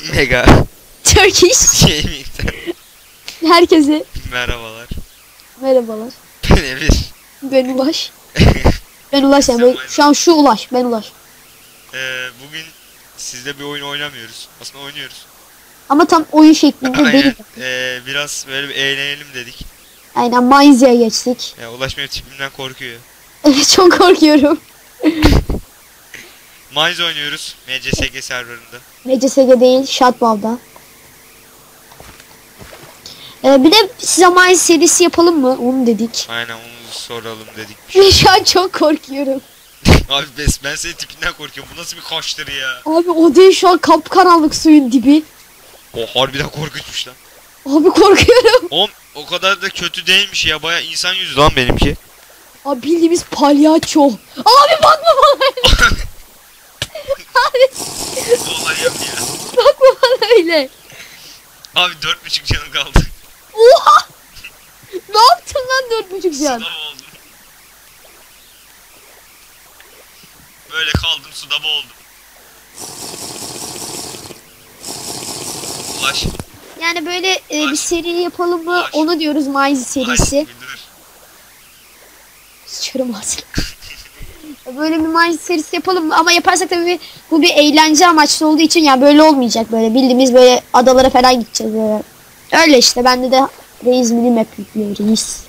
Mega Turkish. Gaming'den Herkese merhabalar. merhabalar. Ben Emir. Ben Ulaş. Ben Ulaş yani. böyle- Şu an şu Ulaş. Ben Ulaş. Ee, bugün sizle bir oyun oynamıyoruz. Aslında oynuyoruz. Ama tam oyun şeklinde Aynen. değil. Ee, biraz böyle bir eğlenelim dedik. Aynen Mainz'e geçtik. Ya Ulaş benim tipimden korkuyor. Evet çok korkuyorum. Mines oynuyoruz. MCSG serverında. MCSG değil. Shotball'da. Ee, bir de size Mainz serisi yapalım mı? Onu dedik. Aynen onu soralım dedik. Ve şu an çok korkuyorum. Abi bes ben senin tipinden korkuyorum. Bu nasıl bir kaşları ya? Abi o değil şu an kapkaranlık suyun dibi. O harbiden korkunçmuş lan. Abi korkuyorum. Oğlum o kadar da kötü değilmiş ya. Baya insan yüzü lan benimki. Abi bildiğimiz palyaço. Abi bakma bana. Abi Olay yok ya. bakma öyle. Abi dört buçuk canım kaldı. Oha! ne yaptın lan dört buçuk can? Suda boğuldum. Böyle kaldım suda boğuldum. Ulaş. Yani böyle e, bir seri yapalım mı? Ulaş. Onu diyoruz Miles serisi. Ulaş, bir dur. Sıçarım ağzına. böyle bir Miles serisi yapalım? Ama yaparsak tabii bu bir eğlence amaçlı olduğu için ya böyle olmayacak böyle bildiğimiz böyle adalara falan gideceğiz böyle. Öyle işte bende de reis mini map yüklüyor reis.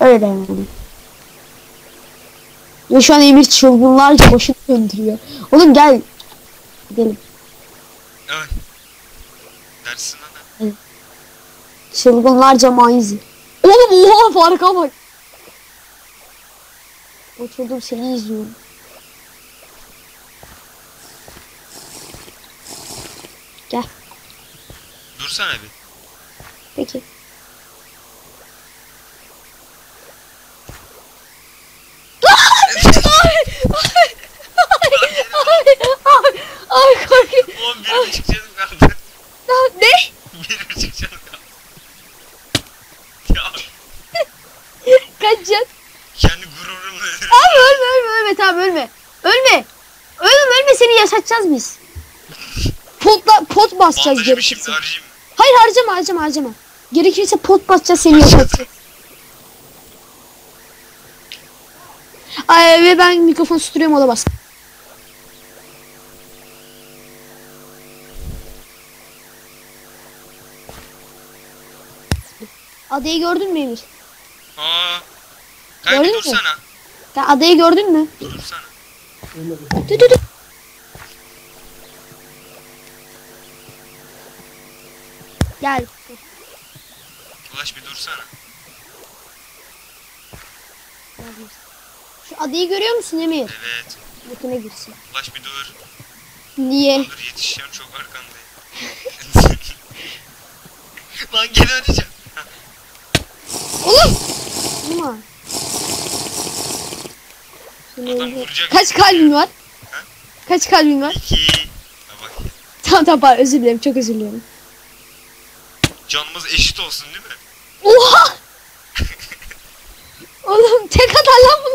Öyle yani. Ve şu an Emir çılgınlarca başını döndürüyor. Oğlum gel. Gidelim. Evet. Dersin lan. ha. Çılgınlarca Mainzi. Oğlum oha farka bak. Oturdum seni izliyorum. Gel. Dursana bir. Peki. Abi korkuyorum. Oğlum bir buçuk canım kaldı. Ne? Bir buçuk canım kaldı. Ya Kaç can? kendi gururumla ölürüm. Abi ölme ölme ölme ölme. Ölme. Ölme seni yaşatacağız biz. Potla, pot basacağız Bandajımı gerekirse. şimdi arayayım. Hayır harcama harcama harcama. Gerekirse pot basacağız seni yaşatacağız. Ay, ve ben mikrofon tutuyorum o da bas. Adayı gördün mü Emir? Aa. Kanka Gördün mü? dursana. Sen adayı gördün mü? Dursana. Dur dur dur. Gel. Ulaş bir dursana. Şu adayı görüyor musun Emir? Evet. Yakına girsin. Ulaş bir dur. Niye? Dur yetişeceğim çok arkandayım. Lan geri öleceğim. Oğlum! Vurma. Adam vuracak. Kaç kalbin var? Ha? Kaç kalbin var? İki. Bak Tamam tamam pardon, özür dilerim çok özür dilerim. canımız eşit olsun değil mi? Oha! Oğlum tek atar lan bunlar.